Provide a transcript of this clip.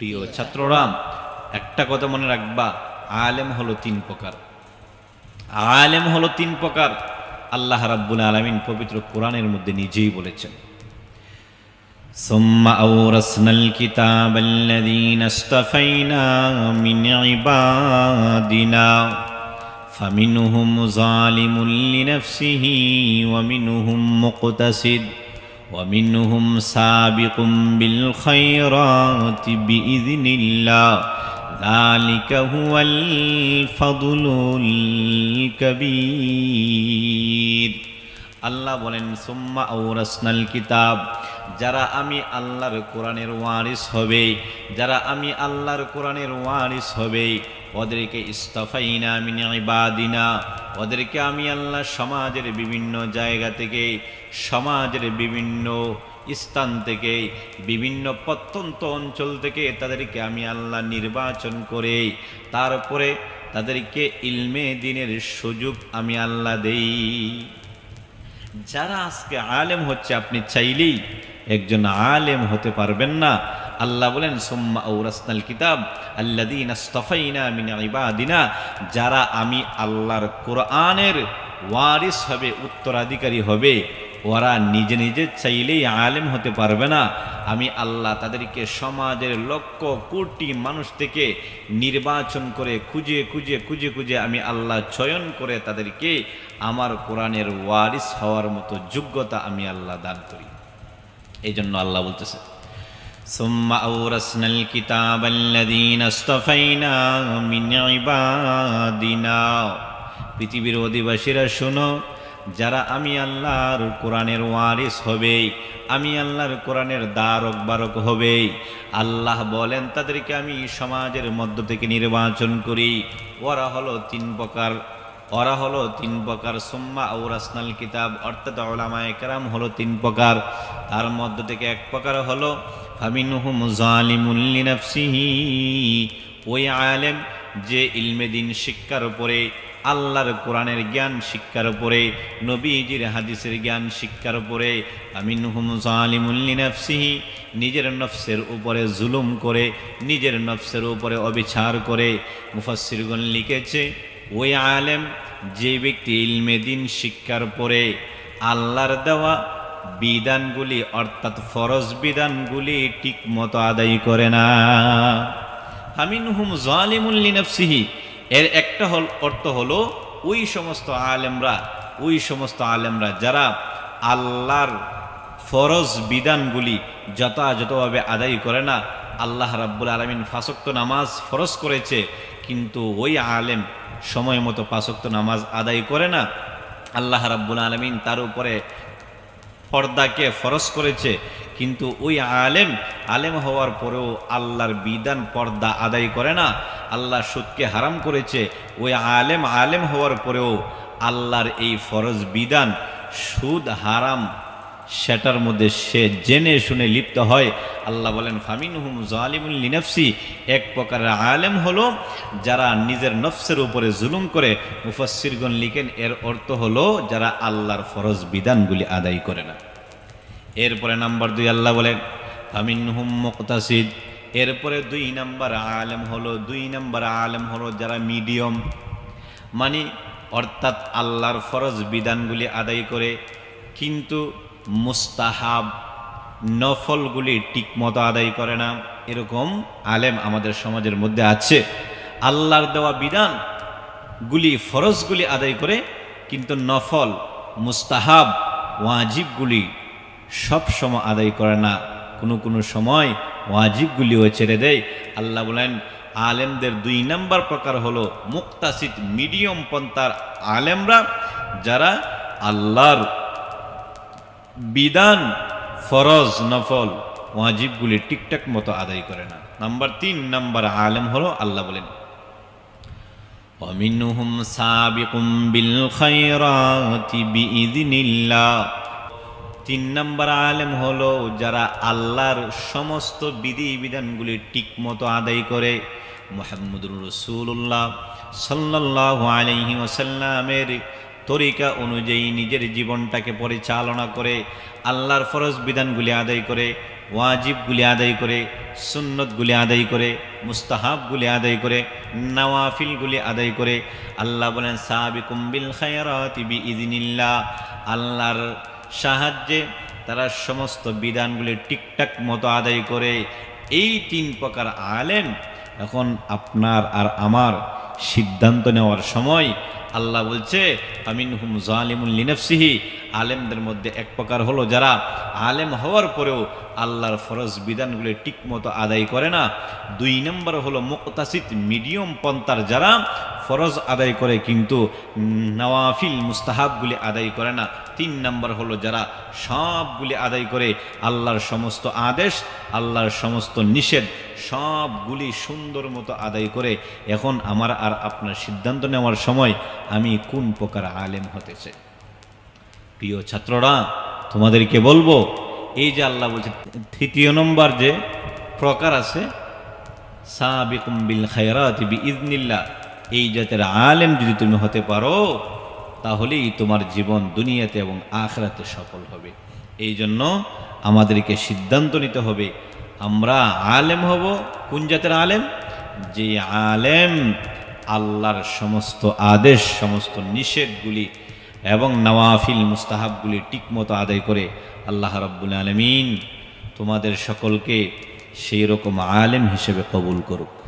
প্রিয় ছাত্ররা একটা কথা মনে রাখবা আলেম হলো তিন প্রকার আলেম হলো তিন প্রকার আল্লাহ রাব্বুল আলামিন পবিত্র কোরআনের মধ্যে নিজেই বলেছেন ثم أورثنا الكتاب الذين اصطفينا من عبادنا فمنهم ظالم لنفسه ومنهم مقتصد ومنهم سابق بالخيرات بإذن الله ذلك هو الفضل الكبير আল্লাহ বলেন সুম্মা আউরাসনাল কিতাব যারা আমি আল্লাহর কোরআনের ওয়ারিস হবে যারা আমি আল্লাহর কোরআনের ওয়ারিস হবে ওদেরকে ইস্তফাইনা মিন ইবাদিনা, ওদেরকে আমি আল্লাহ সমাজের বিভিন্ন জায়গা থেকে, সমাজের বিভিন্ন স্থান থেকে, বিভিন্ন প্রত্যন্ত অঞ্চল থেকে তাদেরকে আমি আল্লাহ নির্বাচন করে, তারপরে তাদেরকে ইলমে দিনের সুযোগ আমি আল্লাহ দেই। যারা আজকে আলেম হচ্ছে, আপনি চাইলেই একজন আলেম হতে পারবেন না। আল্লাহ বলেন, সোম্মা ঔরাসনাল কিতাব আল্লাদিন আস্তফাইনা মিন ইবাদিনা। যারা আমি আল্লাহর কোরআনের ওয়ারিস হবে, উত্তরাধিকারী হবে, ওরা নিজে নিজে চাইলেই আলেম হতে পারবে না। আমি আল্লাহ তাদেরকে সমাজের লক্ষ কোটি মানুষ থেকে নির্বাচন করে খুঁজে খুঁজে খুঁজে খুঁজে আমি আল্লাহ চয়ন করে তাদেরকে আমার কোরআনের ওয়ারিস হওয়ার মতো যোগ্যতা আমি আল্লাহ দান করি। এই জন্য আল্লাহ বলতেছে ثم أورثنا الكتاب الذين اصطفينا من عبادنا পৃথিবীর অধিবাসীরা শোনো যারা আমি আল্লাহর কোরআনের ওয়ারিস হবে আমি আল্লাহর কোরআনের দ্বারক বারক হবে আল্লাহ বলেন তাদেরকে আমি সমাজের মধ্য থেকে নির্বাচন করি ওরা হলো তিন প্রকার ওরা হলো তিন প্রকার সুম্মা আউরাসনাল কিতাব। অর্থাৎ ওলামায়ে কেরাম হলো তিন প্রকার। তার মধ্য থেকে এক প্রকার হলো নাফসিহি ওই আলেম যে ইলমে দিন শিক্ষার উপরে, আল্লাহর কোরআনের জ্ঞান শিক্ষার উপরে, নবীজির হাদিসের জ্ঞান শিক্ষার উপরে আমিনহুম জালিমুল্লি নাফসিহি নিজের নফসের উপরে জুলুম করে, নিজের নফসের উপরে অবিচার করে, মুফাসসিরগণ লিখেছে ওই আলেম যে ব্যক্তি ইলমে দিন শিক্ষার পরে আল্লাহর দেওয়া বিধানগুলি, অর্থাৎ ফরজ বিধানগুলি ঠিক মতো আদায় করে না। আমিন হুম জালিমুল্লি নফসিহি এর একটা হল, অর্থ হলো ওই সমস্ত আলেমরা, ওই সমস্ত আলেমরা যারা আল্লাহর ফরজ বিধানগুলি যথাযথভাবে আদায় করে না, আল্লাহ রাব্বুল আলমিন ফাসক্ত নামাজ ফরজ করেছে, কিন্তু ওই আলেম সময় মতো পাঁচক্ত নামাজ আদায় করে না, আল্লাহ রাব্বুল আলমিন তার উপরে পর্দাকে ফরজ করেছে। কিন্তু ওই আলেম আলেম হওয়ার পরেও আল্লাহর বিধান পর্দা আদায় করে না আল্লাহ সুদকে হারাম করেছে। ওই আলেম আলেম হওয়ার পরেও আল্লাহর এই ফরজ বিধান সুদ, হারাম সেটার মধ্যে সে জেনে শুনে লিপ্ত হয়। আল্লাহ বলেন ফামিন হুম জালিমুল লিনফসি। এক প্রকারের আলেম হলো যারা নিজের নফসের উপরে জুলুম করে। মুফাসিরগণ লিখেন, এর অর্থ হলো যারা আল্লাহর ফরজ বিধানগুলি আদায় করে না। এরপরে নাম্বার দুই, আল্লাহ বলেন ফামিন হুম মুক্তাসিদ। এরপরে দুই নাম্বার আলেম হলো, দুই নাম্বার আলেম হলো যারা মিডিয়াম। মানে অর্থাৎ আল্লাহর ফরজ বিধানগুলি আদায় করে, কিন্তু মুস্তাহাব নফলগুলি ঠিকমতো আদায় করে না। এরকম আলেম আমাদের সমাজের মধ্যে আছে। আল্লাহর দেওয়া বিধান গুলি ফরজগুলি আদায় করে, কিন্তু নফল, মুস্তাহাব, ওয়াজিবগুলি সব সময় আদায় করে না। কোনো কোনো সময় ওয়াজিবগুলিও ছেড়ে দেয়। আল্লাহ বলেন, আলেমদের দুই নাম্বার প্রকার হলো মুক্তাসিদ মিডিয়াম পন্থার আলেমরা, যারা আল্লাহর বিধান ফরজ নফল ওয়াজিবগুলি ঠিকঠাক মতো আদায় করে না নাম্বার তিন নাম্বার আলেম হলো আল্লাহ বলেন ومنهم سابق بالخيرات بإذن الله তিন নম্বর আলেম হলো যারা আল্লাহর সমস্ত বিধি বিধানগুলি ঠিক মতো আদায় করে মোহাম্মদুর রসুল্লাহ সাল্লাহ আলহি ওসাল্লামের তরিকা অনুযায়ী নিজের জীবনটাকে পরিচালনা করে, আল্লাহর ফরজ বিধানগুলি আদায় করে, ওয়াজিবগুলি আদায় করে, সুন্নতগুলি আদায় করে, মুস্তাহাবগুলি আদায় করে, নওয়াফিলগুলি আদায় করে। আল্লাহ বলেন, সাবিকুম বিল খায়রাতি বিইذনিল্লাহ আল্লাহর সাহায্যে তারা সমস্ত বিধানগুলি ঠিকঠাক মতো আদায় করে। এই তিন প্রকার আলেম এখন আপনার আর আমার সিদ্ধান্ত নেওয়ার সময় আল্লাহ বলছে আমিন হুম জালিমুল লিনফসিহি। আলেমদের মধ্যে এক প্রকার হলো যারা আলেম হওয়ার পরেও আল্লাহর ফরজ বিধানগুলি ঠিকমতো আদায় করে না। দুই নম্বর হলো মুক্তাসিদ মিডিয়াম পন্থার যারা ফরজ আদায় করে কিন্তু নওয়াফিল মুস্তাহাবগুলি আদায় করে না। তিন নম্বর হলো যারা সবগুলি আদায় করে আল্লাহর সমস্ত আদেশ, আল্লাহর সমস্ত নিষেধ সবগুলি সুন্দর মতো আদায় করে এখন আমার আর আপনার সিদ্ধান্ত নেওয়ার সময় আমি কোন প্রকার আলেম হতে চাই? প্রিয় ছাত্ররা, তোমাদেরকে বলব, এই যে আল্লাহ বলছে, তৃতীয় নম্বর যে প্রকার আছে, সাবিকুম বিল এই জাতের আলেম যদি তুমি হতে পারো, তাহলেই তোমার জীবন দুনিয়াতে এবং আখরাতে সফল হবে। এই জন্য আমাদেরকে সিদ্ধান্ত নিতে হবে আমরা আলেম হব। কোন জাতের আলেম? যে আলেম আল্লাহর সমস্ত আদেশ, সমস্ত নিষেধগুলি এবং নওয়াফিল মুস্তাহাবগুলি ঠিকমতো আদায় করে আল্লাহ রব্বুল আলমিন তোমাদের সকলকে সেই রকম আলেম হিসেবে কবুল করুক।